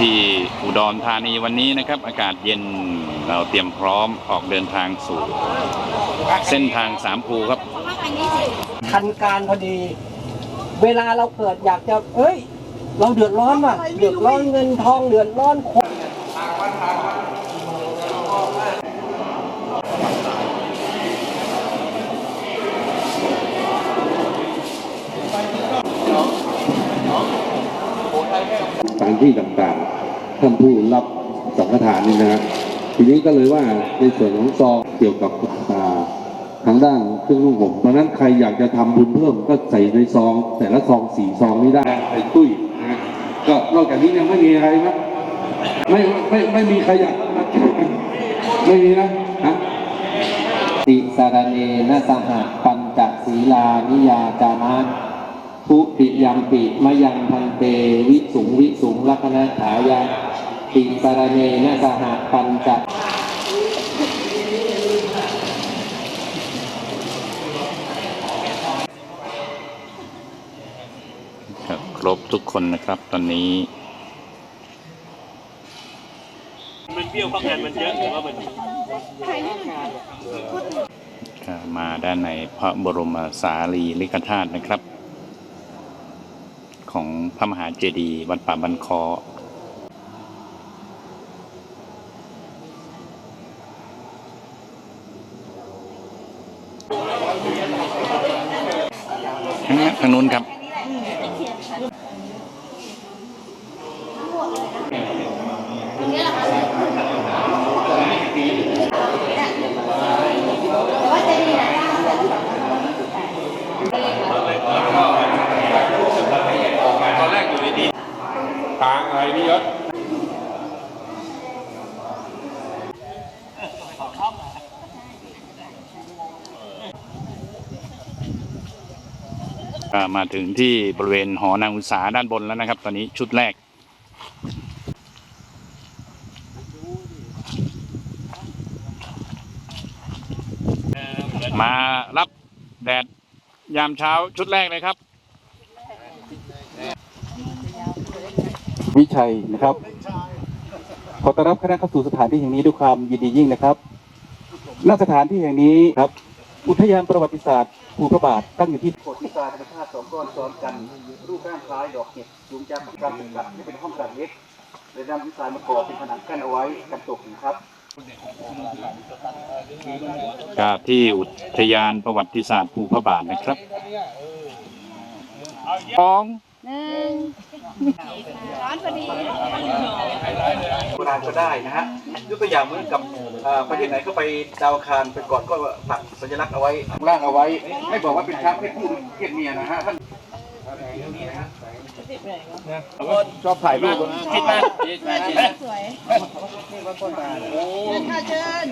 ที่อุดรธานีวันนี้นะครับ อากาศเย็นเราเตรียมพร้อมออกเดินทางสู่ เส้นทางสามภูครับ ทันการพอดี เวลาเราเกิดอยากจะ เอ้ย เราเดือดร้อนว่ะเดือดร้อนเงินทองเดือดร้อนคนสถานที่ต่างๆ ท่านผู้รับสังฆทานนี่นะฮะทีนี้ก็เลยว่าในส่วนของซองเกี่ยวกับทางด้านเครื่องนุ่งห่มเพราะนั้นใครอยากจะทำบุญเพิ่มก็ใส่ในซอง แต่ละซองสี่ซองนี้ได้ไอ้ตุ้ยนะก็นอกจากนี้ยังไม่มีอะไรนะไม่ไม่ไม่มีใครอยากไม่มีนะฮะติสารเนนะสหปัญจศีลานิยาจานะทุติยัมปิมะยังพันเตวิสุงวิสุงลักนะถายา ติสารเนนะสหปัญจครับครบทุกคนนะครับตอนนี้ มันเบี้ยวเพราะงานมันเยอะหรือว่ามันก็มาด้านในพระบรมสารีริกธาตุนะครับ ของพระมหาเจดีย์วัดป่าบันคอ ทางนั้นทางนู้นครับทางอะไรนี่ยศ ก็มาถึงที่บริเวณหอนางอุตสาด้านบนแล้วนะครับ ตอนนี้ชุดแรก มารับแดดยามเช้าชุดแรกเลยครับ วิชัยนะครับ ขอต้อนรับคณะเข้าสู่สถานที่แห่งนี้ด้วยความยินดียิ่งนะครับณสถานที่แห่งนี้ครับ อุทยานประวัติศาสตร์ภูพระบาทตั้งอยู่ที่โขดที่ทรายธรรมชาติสองก้อนซ้อนกัน รูปร่างคล้ายดอกเห็ดสูงจากการเป็นกัดที่เป็นห้องกัดเล็กและนำที่ทรายมาก่อเป็นผนังกั้นเอาไว้กันตกนะครับก็ที่อุทยานประวัติศาสตร์ภูพระบาทนะครับ สองหนึ่งร้อนพอดีโบราณก็ได้นะฮะยกตัวอย่างเหมือนกับเอ่อประเทศไหนก็ไปดาวอังคารไปก่อนก็ปักสัญลักษณ์เอาไว้ร่างเอาไว้ ไม่บอกว่าเป็นช้างเพศผู้หรือเพศเมียนะฮะท่านชอบถ่ายรูปคิดมากคิดมากคิดมากสวยเชิญค่ะเชิญ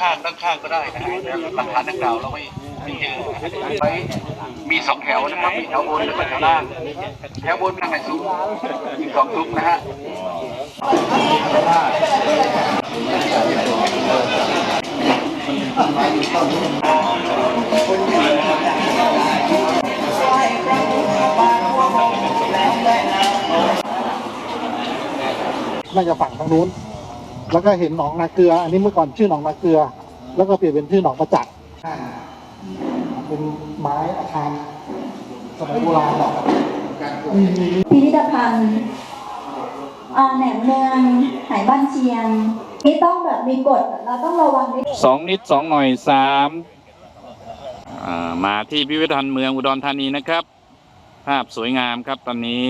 ข้างด้านข้างก็ได้นะฮะหลักฐานดังกล่าวเราไม่ไม่เจอไว้ มีสองแถวนะครับมีแถวบนแล้วก็แถวล่าง แถวบนทางไหนสูงมีสองซุ้มนะฮะน่าจะฝั่งทางนู้น แล้วก็เห็นหนองนาเกลือ อันนี้เมื่อก่อนชื่อหนองนาเกลือ แล้วก็เปลี่ยนเป็นชื่อหนองประจักษ์ เป็นไม้อาคารสมัยโบราณหรอกมีมีพิพิธภัณฑ์อ่าแหนมเนืองไหบ้านเชียงนี่ต้องแบบมีกฎเราต้องระวังด้วยสองนิดสองหน่อยสามอ่ามาที่พิพิธภัณฑ์เมืองอุดรธานีนะครับ ภาพสวยงามครับตอนนี้